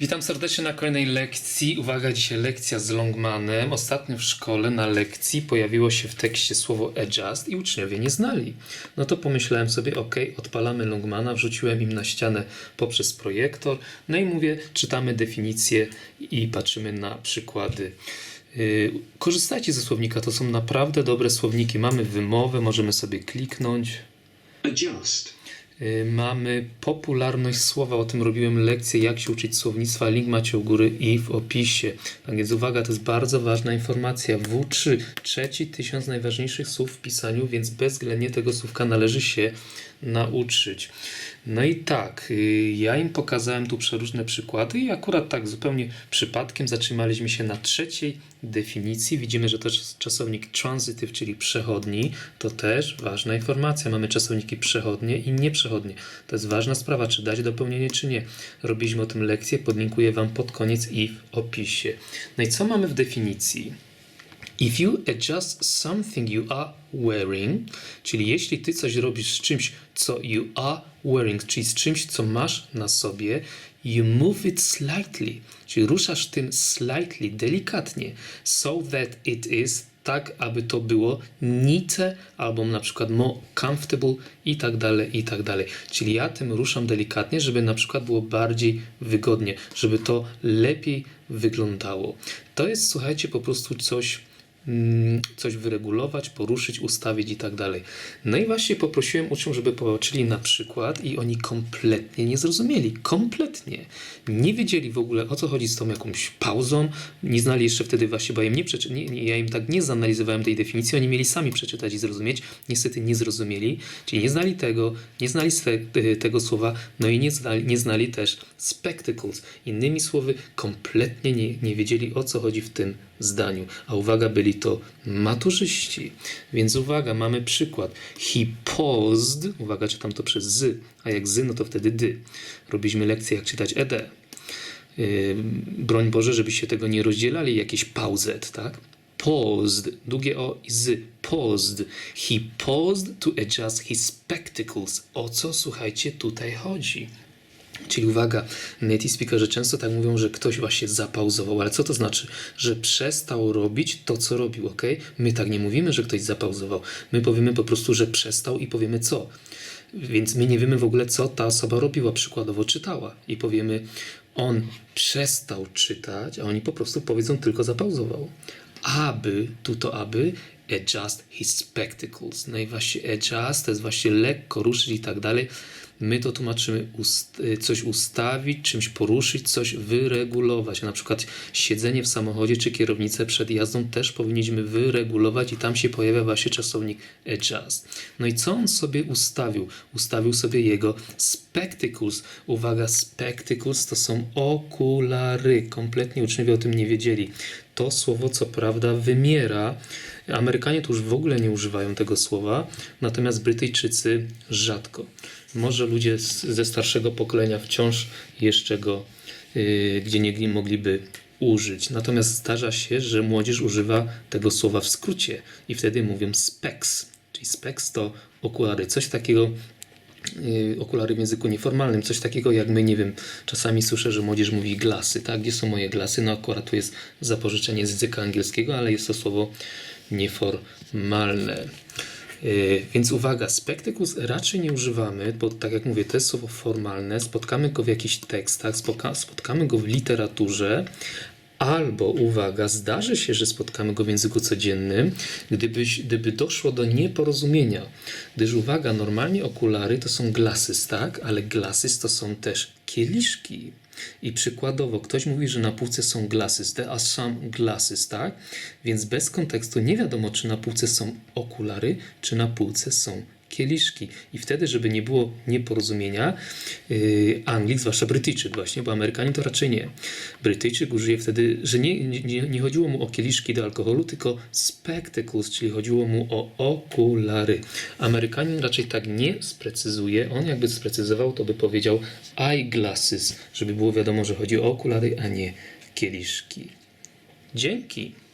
Witam serdecznie na kolejnej lekcji. Uwaga, dzisiaj lekcja z Longmanem. Ostatnio w szkole na lekcji pojawiło się w tekście słowo adjust i uczniowie nie znali. No to pomyślałem sobie, ok, odpalamy Longmana, wrzuciłem im na ścianę poprzez projektor. No i mówię, czytamy definicję i patrzymy na przykłady. Yy, Korzystajcie ze słownika, to są naprawdę dobre słowniki. Mamy wymowę, możemy sobie kliknąć. Adjust. Y, Mamy popularność słowa, o tym robiłem lekcję, jak się uczyć słownictwa. Link macie u góry i w opisie. Tak więc uwaga, to jest bardzo ważna informacja. W3, trzeci tysiąc najważniejszych słów w pisaniu, więc bezwzględnie tego słówka należy się nauczyć. No i tak, y, ja im pokazałem tu przeróżne przykłady i akurat tak zupełnie przypadkiem zatrzymaliśmy się na trzeciej definicji. Widzimy, że to czasownik transitive, czyli przechodni. To też ważna informacja. Mamy czasowniki przechodnie i nieprzechodnie. To jest ważna sprawa, czy dać dopełnienie, czy nie. Robiliśmy o tym lekcję, podlinkuję Wam pod koniec i w opisie. No i co mamy w definicji? If you adjust something you are wearing, czyli jeśli ty coś robisz z czymś, co you are wearing, czyli z czymś, co masz na sobie, you move it slightly, czyli ruszasz tym slightly, delikatnie, so that it is tak, aby to było neater albo na przykład more comfortable i tak dalej, i tak dalej. Czyli ja tym ruszam delikatnie, żeby na przykład było bardziej wygodnie, żeby to lepiej wyglądało. To jest, słuchajcie, po prostu coś coś wyregulować, poruszyć, ustawić i tak dalej. No i właśnie poprosiłem uczniów, żeby popatrzyli na przykład i oni kompletnie nie zrozumieli. Kompletnie. Nie wiedzieli w ogóle o co chodzi z tą jakąś pauzą. Nie znali jeszcze wtedy właśnie, bo ja im, nie przeczy- nie, nie, ja im tak nie zanalizowałem tej definicji. Oni mieli sami przeczytać i zrozumieć. Niestety nie zrozumieli. Czyli nie znali tego, nie znali te- tego słowa, no i nie znali, nie znali też spectacles. Innymi słowy, kompletnie nie, nie wiedzieli o co chodzi w tym zdaniu. A uwaga, byli to maturzyści. Więc uwaga, mamy przykład. He paused, uwaga, czytam to przez z, a jak z, no to wtedy dy. Robiliśmy lekcję, jak czytać ed. Yy, broń Boże, żebyście tego nie rozdzielali, jakieś pauzet, tak? Paused, długie o i z, paused. He paused to adjust his spectacles. O co, słuchajcie, tutaj chodzi? Czyli uwaga, native speakerzy często tak mówią, że ktoś właśnie zapauzował, ale co to znaczy? Że przestał robić to, co robił, ok? My tak nie mówimy, że ktoś zapauzował. My powiemy po prostu, że przestał i powiemy co. Więc my nie wiemy w ogóle, co ta osoba robiła, przykładowo czytała. I powiemy, on przestał czytać, a oni po prostu powiedzą tylko zapauzował. Aby, tu to aby, adjust his spectacles. No i właśnie adjust to jest właśnie lekko ruszyć i tak dalej. My to tłumaczymy ust, y, coś ustawić, czymś poruszyć, coś wyregulować. Na przykład siedzenie w samochodzie czy kierownicę przed jazdą też powinniśmy wyregulować i tam się pojawia właśnie czasownik adjust. No i co on sobie ustawił? Ustawił sobie jego spectacles. Uwaga, spectacles to są okulary. Kompletnie uczniowie o tym nie wiedzieli. To słowo co prawda wymiera. Amerykanie tu już w ogóle nie używają tego słowa, natomiast Brytyjczycy rzadko. Może ludzie z, ze starszego pokolenia wciąż jeszcze go yy, gdzie nie mogliby użyć. Natomiast zdarza się, że młodzież używa tego słowa w skrócie i wtedy mówią specs. Czyli specs to okulary. Coś takiego okulary w języku nieformalnym, coś takiego jak my, nie wiem, czasami słyszę, że młodzież mówi glasy, tak? Gdzie są moje glasy? No akurat tu jest zapożyczenie z języka angielskiego, ale jest to słowo nieformalne. Yy, Więc uwaga, spectacles raczej nie używamy, bo tak jak mówię, to jest słowo formalne, spotkamy go w jakichś tekstach, spotka- spotkamy go w literaturze, albo uwaga, zdarzy się, że spotkamy go w języku codziennym, gdybyś, gdyby doszło do nieporozumienia. Gdyż uwaga, normalnie okulary to są glasses, tak? Ale glasses to są też kieliszki. I przykładowo, ktoś mówi, że na półce są glasses, there are some glasses, tak? Więc bez kontekstu nie wiadomo, czy na półce są okulary, czy na półce są kieliszki. I wtedy, żeby nie było nieporozumienia, yy, Anglik, zwłaszcza Brytyjczyk właśnie, bo Amerykanin to raczej nie. Brytyjczyk użyje wtedy, że nie, nie, nie chodziło mu o kieliszki do alkoholu, tylko spectacles, czyli chodziło mu o okulary. Amerykanin raczej tak nie sprecyzuje. On jakby sprecyzował, to by powiedział eyeglasses, żeby było wiadomo, że chodzi o okulary, a nie kieliszki. Dzięki.